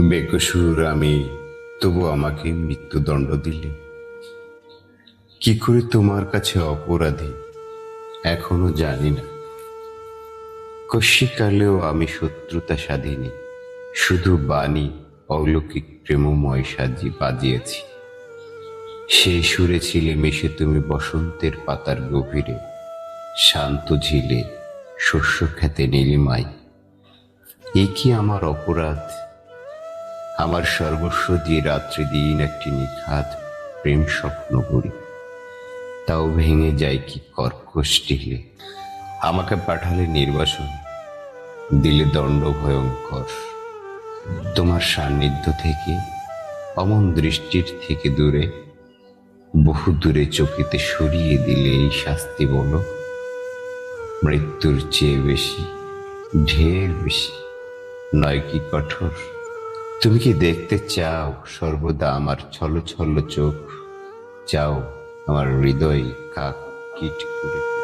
বেকসুর আমি তবু আমাকে মৃত্যুদণ্ড দিলে। কি করে তোমার কাছে অপরাধী? এখনও জানি না। কশিকালেও আমি শত্রুতা স্বাধীনী শুধু বাণী অলৌকিক প্রেমময় সাজি বাজিয়েছি। সেই সুরে ছিলে মিশে তুমি বসন্তের পাতার গভীরে। শান্ত ঝিলে শস্য খেতে নীলিমাই। এ কি আমার অপরাধ? আমার সর্বস্ব দিয়ে রাত্রি দিন একটি নিখাত প্রেম স্বপ্ন করি তাও ভেঙে যায় কি কর্কশ ঢিলে। আমাকে পাঠালে নির্বাসন, দিলে দণ্ড ভয়ঙ্কর। তোমার সান্নিধ্য থেকে, অমন দৃষ্টির থেকে দূরে, বহু দূরে চকিতে সরিয়ে দিলে এই শাস্তি বলো। মৃত্যুর চেয়ে বেশি, ঢের বেশি, নয় কি কঠোর? তুমি কি দেখতে চাও সর্বদা আমার ছল ছল চোখ? চাও আমার হৃদয় কাক কিট করে।